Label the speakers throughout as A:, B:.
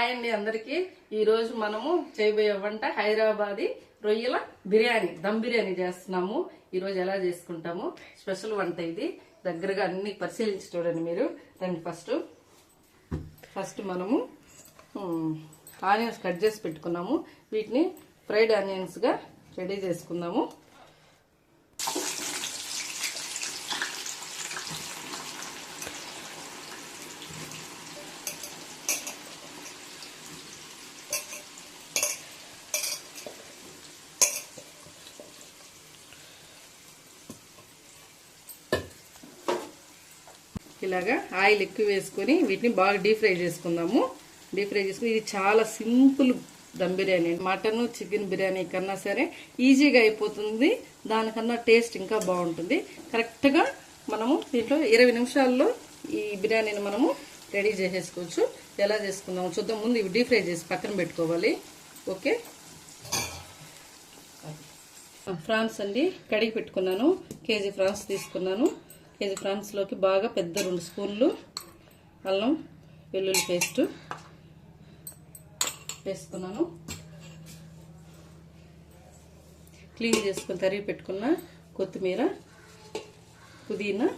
A: Hi అండి అందరికీ. ఈరోజు మనము చేయబోయే వంట హైదరాబాదీ రొయ్యల బిర్యానీ దమ్ బిర్యానీ చేస్తున్నాము. ఈరోజు ఎలా చేసుకుంటాము? స్పెషల్ వంట ఇది. దగ్గరగా అన్ని పరిశీలించి చూడండి మీరు. రండి ఫస్ట్ ఫస్ట్ మనము ఆనియన్స్ కట్ చేసి పెట్టుకున్నాము. వీటిని ఫ్రైడ్ ఆనియన్స్గా రెడీ చేసుకుందాము. ఇలాగా ఆయిల్ ఎక్కువ వేసుకొని వీటిని బాగా డీప్ ఫ్రై చేసుకుందాము. డీప్ ఫ్రై చేసుకుని ఇది చాలా simple dum biryani mutton chicken biryani కన్నా సరే ఈజీగా అయిపోతుంది. దానికన్నా టేస్ట్ ఇంకా బాగుంటుంది. కరెక్ట్గా మనము దీంట్లో ఇరవై నిమిషాల్లో ఈ బిర్యానీని మనము రెడీ చేసేసుకోవచ్చు. ఎలా చేసుకుందాము చూద్దాం. ముందు ఇవి డీప్ ఫ్రై చేసి పక్కన పెట్టుకోవాలి. ఓకే? ఫ్రాన్స్ అండి. కడిగి పెట్టుకున్నాను. కేజీ ఫ్రాన్స్ తీసుకున్నాను. కేజీ ఫ్రాన్స్లోకి బాగా పెద్ద రెండు స్పూన్లు అల్లం వెల్లుల్లి పేస్ట్ వేసుకున్నాను. క్లీన్ చేసుకుని తరిగి పెట్టుకున్న కొత్తిమీర పుదీనా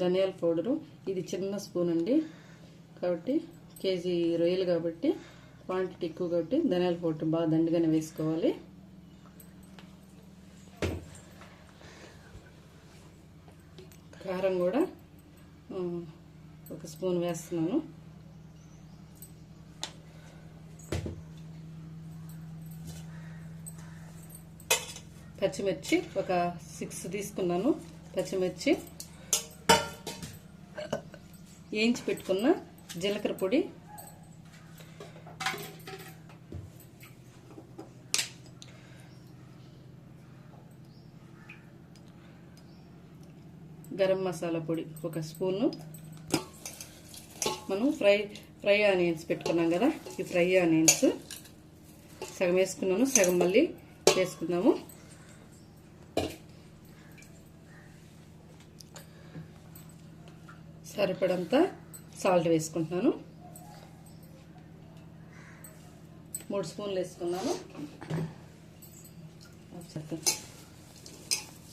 A: ధనియాల పౌడరు. ఇది చిన్న స్పూన్ అండి. కాబట్టి కేజీ రొయ్యలు కాబట్టి క్వాంటిటీ ఎక్కువ కాబట్టి ధనియాల పౌడర్ బాగా దండిగానే వేసుకోవాలి. కారం కూడా ఒక స్పూన్ వేస్తున్నాను. పచ్చిమిర్చి ఒక సిక్స్ తీసుకున్నాను. పచ్చిమిర్చి వేయించి పెట్టుకున్న జీలకర్ర పొడి. గరం మసాలా పొడి ఒక స్పూను. మనం ఫ్రై ఫ్రై ఆనియన్స్ పెట్టుకున్నాం కదా ఈ ఫ్రై ఆనియన్స్. సగం వేసుకున్నాను సగం మళ్ళీ వేసుకుందాము. సరిపడంతా సాల్ట్ వేసుకుంటున్నాను. మూడు స్పూన్లు వేసుకున్నాను.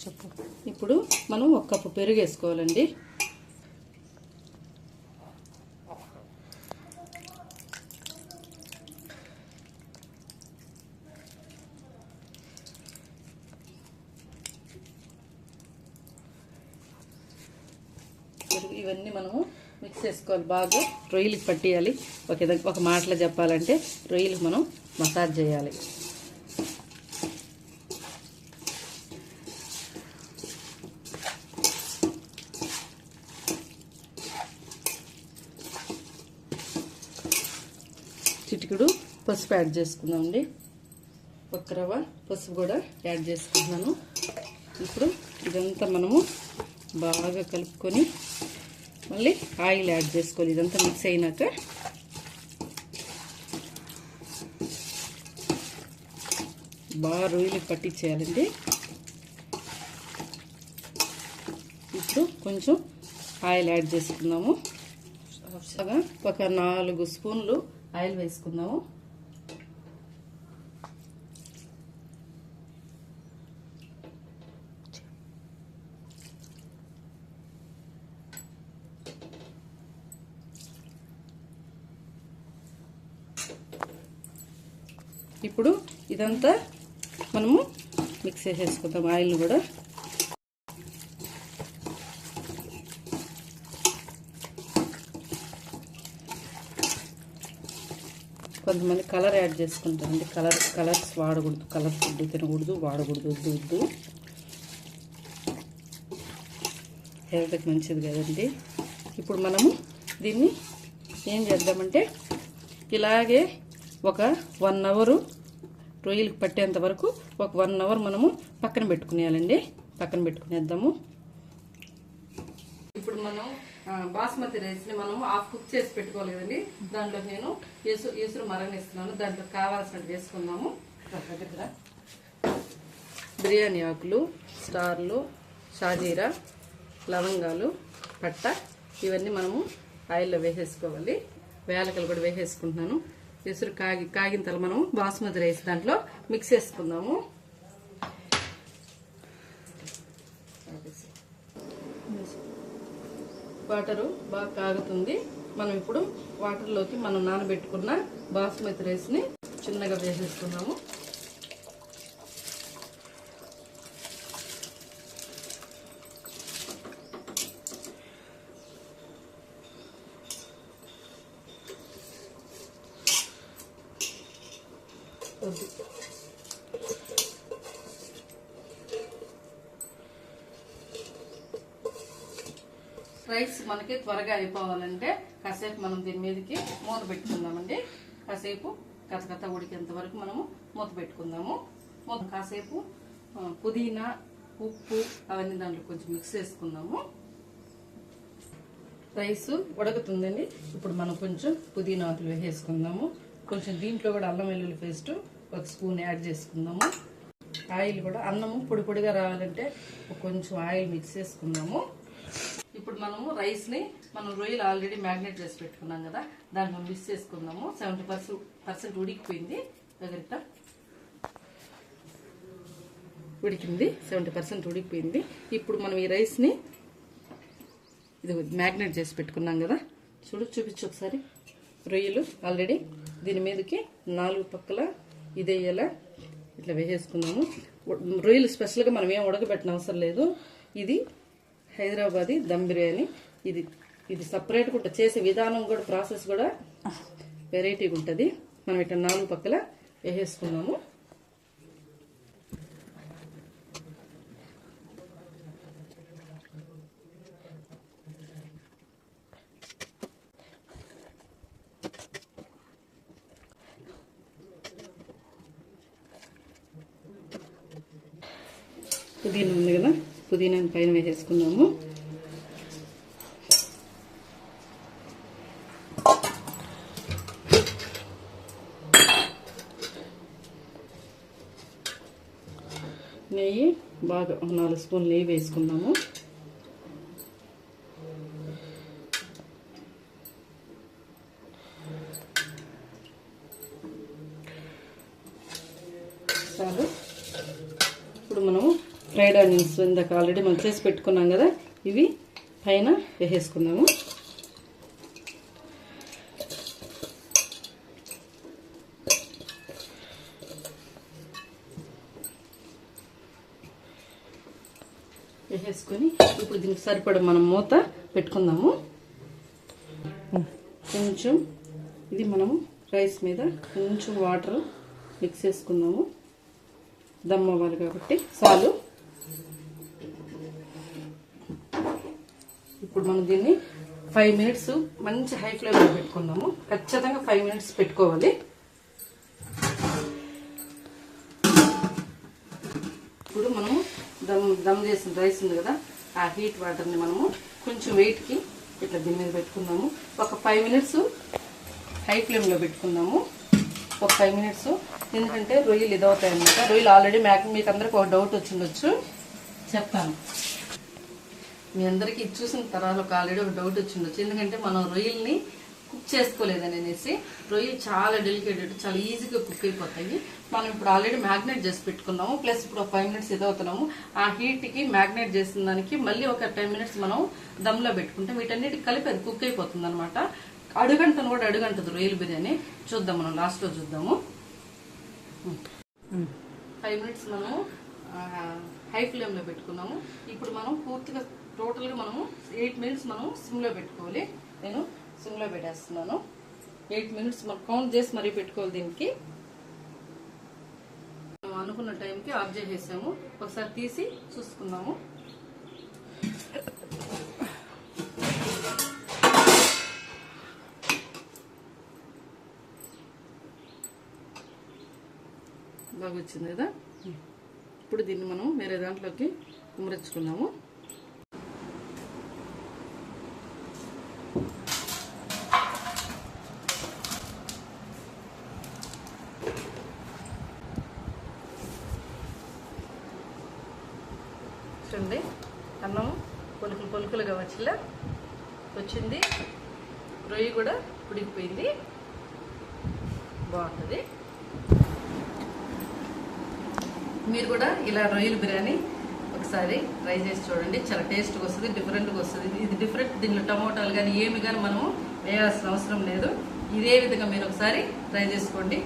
A: చెప్పు. ఇప్పుడు మనం ఒక కప్పు పెరుగు వేసుకోవాలండి పెరుగు ఇవన్నీ మనము మిక్స్ చేసుకోవాలి బాగా రొయ్యలకి పట్టేయాలి. ఒక ఒక మాటలో చెప్పాలంటే రొయ్యలకు మనం మసాజ్ చేయాలి. చిటికుడు పసుపు యాడ్ చేసుకుందామండి. ఒక రవ్వ పసుపు కూడా యాడ్ చేసుకుంటున్నాను. ఇప్పుడు ఇదంతా మనము బాగా కలుపుకొని మళ్ళీ ఆయిల్ యాడ్ చేసుకోవాలి. ఇదంతా మిక్స్ అయినాక. బాగా రొయ్యలు పట్టించేయాలండి ఇప్పుడు కొంచెం ఆయిల్ యాడ్ చేసుకుందాము. ఒక నాలుగు స్పూన్లు ఆయిల్ వేసుకుందాము ఇప్పుడు ఇదంతా మనము మిక్స్ చేసేసుకుందాం ఆయిల్ కూడా. కొంతమంది కలర్ యాడ్ చేసుకుంటారండి. కలర్ కలర్స్ వాడకూడదు. కలర్ ఫుడ్ తినకూడదు వాడకూడదు వద్దు వద్దు. హెల్త్కి మంచిది కదండి. ఇప్పుడు మనము దీన్ని ఏం చేద్దామంటే ఇలాగే ఒక వన్ అవరు రొయ్యలకు పట్టేంత వరకు ఒక వన్ అవర్ మనము పక్కన పెట్టుకునేయాలండి. పక్కన పెట్టుకునేద్దాము. ఇప్పుడు మనం బాస్మతి రైస్ని మనం ఆఫ్ కుక్ చేసి పెట్టుకోవాలి కదండి. దాంట్లో నేను ఎసు ఎసురు మరగనిస్తున్నాను. దాంట్లో కావాల్సినట్టు వేసుకుందాము. దగ్గర బిర్యానీ ఆకులు స్టార్లు షాజీరా లవంగాలు పట్ట ఇవన్నీ మనము ఆయిల్లో వేసేసుకోవాలి. వేలకలు కూడా వేసేసుకుంటున్నాను. ఎసురు కాగి కాగిన తల మనం బాస్మతి రైస్ దాంట్లో మిక్స్ చేసుకుందాము. వాటరు బాగా కాగుతుంది. మనం ఇప్పుడు వాటర్లోకి మనం నానబెట్టుకున్న బాస్మతి రైస్ని చిన్నగా వేసేసుకున్నాము వద్దు. రైస్ మనకి త్వరగా అయిపోవాలంటే కాసేపు మనం దీని మీదకి మూత పెట్టుకుందామండి. కాసేపు కథకథ ఉడికేంత వరకు మనము మూత పెట్టుకుందాము. మూత కాసేపు పుదీనా ఉప్పు అవన్నీ దాంట్లో కొంచెం మిక్స్ చేసుకుందాము. రైస్ ఉడకుతుందండి. ఇప్పుడు మనం కొంచెం పుదీనా ఆకులు వేసేసుకుందాము. కొంచెం దీంట్లో కూడా అల్లం వెల్లుల్లి పేస్ట్ ఒక స్పూన్ యాడ్ చేసుకుందాము. ఆయిల్ కూడా అన్నము పొడి పొడిగా రావాలంటే కొంచెం ఆయిల్ మిక్స్ చేసుకుందాము. ఇప్పుడు మనము రైస్ని మనం రొయ్యలు ఆల్రెడీ మ్యాగ్నేట్ చేసి పెట్టుకున్నాం కదా దాన్ని మనం మిక్స్ చేసుకుందాము. సెవెంటీ పర్సెంట్ పర్సెంట్ ఉడికిపోయింది. దగ్గర ఉడికింది సెవెంటీ పర్సెంట్ ఉడికిపోయింది. ఇప్పుడు మనం ఈ రైస్ని ఇది మ్యాగ్నేట్ చేసి పెట్టుకున్నాం కదా చూడు చూపించు ఒకసారి. రొయ్యలు ఆల్రెడీ దీని మీదకి నాలుగు పక్కల ఇదేయాలా. ఇట్లా వేసేసుకున్నాము రొయ్యలు స్పెషల్గా మనం ఏం ఉడకబెట్టిన అవసరం లేదు. ఇది హైదరాబాదీ దమ్ బిర్యానీ. ఇది ఇది సపరేట్గా ఉంటుంది చేసే విధానం కూడా ప్రాసెస్ కూడా వెరైటీగా ఉంటుంది. మనం ఇట్లా నాలుగు పక్కల వేసేసుకున్నాము పుదీనా ఉంది కదా పుదీనా పైన వేసేసుకున్నాము నెయ్యి బాగా నాలుగు స్పూన్లు నెయ్యి వేసుకున్నాము చాలు ఇప్పుడు మనము ఫ్రైడ్ ఇందాక ఆల్రెడీ మనం చేసి పెట్టుకున్నాం కదా? ఇవి పైన వేసేసుకుందాము. వేసేసుకొని ఇప్పుడు దీనికి సరిపడ మనం మూత పెట్టుకుందాము. కొంచెం ఇది మనము రైస్ మీద కొంచెం వాటర్ మిక్స్ చేసుకుందాము దమ్మవ్వాలి కాబట్టి చాలు. ఇప్పుడు మనం దీన్ని ఫైవ్ మినిట్స్ మంచి హై ఫ్లేమ్లో పెట్టుకుందాము. ఖచ్చితంగా ఫైవ్ మినిట్స్ పెట్టుకోవాలి. ఇప్పుడు మనము దమ్ దమ్ చేసిన రైస్ ఉంది కదా ఆ హీట్ వాటర్ని మనము కొంచెం వెయిట్కి ఇట్లా దీని మీద పెట్టుకుందాము. ఒక ఫైవ్ మినిట్స్ హై ఫ్లేమ్లో పెట్టుకుందాము. ఒక ఫైవ్ మినిట్స్ ఎందుకంటే రొయ్యలు ఇదవుతాయి అనమాట రొయ్యలు ఆల్రెడీ మ్యాక్ మీకు అందరికి ఒక డౌట్ వచ్చిండొచ్చు. చెప్తాను. మీ అందరికీ చూసిన తర్వాత ఒక ఆల్రెడీ ఒక డౌట్ వచ్చిండొచ్చు ఎందుకంటే మనం రొయ్యల్ని కుక్ చేసుకోలేదని అనేసి రొయ్యలు చాలా డెలికేటెడ్ చాలా ఈజీగా కుక్ అయిపోతాయి. మనం ఇప్పుడు ఆల్రెడీ మ్యాగ్నేట్ చేసి పెట్టుకున్నాము. ప్లస్ ఇప్పుడు ఒక ఫైవ్ మినిట్స్ ఇదవుతున్నాము. ఆ హీట్కి మ్యాగ్నేట్ చేసిన దానికి మళ్ళీ ఒక టెన్ మినిట్స్ మనం దమ్లో పెట్టుకుంటే వీటన్నిటికి కలిపి అది కుక్ అయిపోతుంది అనమాట అడుగంటను కూడా అడుగంటది రొయ్యల బిర్యానీ. చూద్దాం మనం లాస్ట్లో చూద్దాము. ఫైవ్ మినిట్స్ మనము హై ఫ్లేమ్లో పెట్టుకున్నాము. ఇప్పుడు మనం పూర్తిగా టోటల్గా మనము ఎయిట్ మినిట్స్ మనం సిమ్లో పెట్టుకోవాలి. నేను సిమ్లో పెట్టేస్తున్నాను. ఎయిట్ మినిట్స్ మనం కౌంట్ చేసి మరీ పెట్టుకోవాలి దీనికి. మనం అనుకున్న టైంకి ఆఫ్ చేసేసాము. ఒకసారి తీసి చూసుకుందాము. బాగా వచ్చింది కదా? ఇప్పుడు దీన్ని మనం వేరే దాంట్లోకి ఉమరించుకుందాము ఉంది అన్నం పొలుకులు పొలుకులుగా వచ్చిలా వచ్చింది. రొయ్యి కూడా ఉడికిపోయింది. బాగుంటుంది. మీరు కూడా ఇలా రొయ్యల బిర్యానీ ఒకసారి ట్రై చేసి చూడండి. చాలా టేస్ట్గా వస్తుంది డిఫరెంట్గా వస్తుంది. ఇది డిఫరెంట్ దీనిలో టమోటాలు కానీ ఏమి కానీ మనము వేయాల్సిన అవసరం లేదు. ఇదే విధంగా మీరు ఒకసారి ట్రై చేసుకోండి.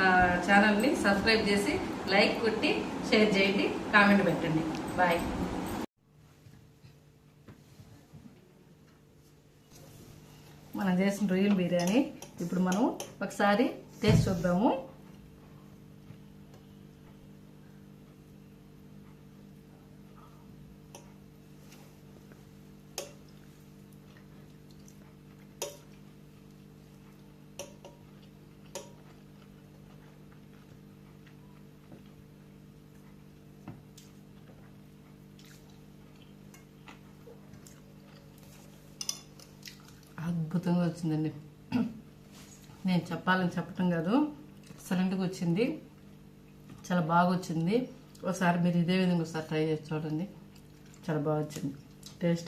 A: నా ఛానల్ని సబ్స్క్రైబ్ చేసి లైక్ కొట్టి షేర్ చేయండి కామెంట్ పెట్టండి. బాయ్ మనం చేసిన రొయ్యల బిర్యానీ. ఇప్పుడు మనం ఒకసారి టేస్ట్ చూద్దాము. అద్భుతంగా వచ్చిందండి. నేను చెప్పాలని చెప్పటం కాదు. ఎక్సలెంట్గా వచ్చింది. చాలా బాగా వచ్చింది. ఒకసారి మీరు ఇదే విధంగా ఒకసారి ట్రై చేసి చూడండి. చాలా బాగా వచ్చింది. టేస్ట్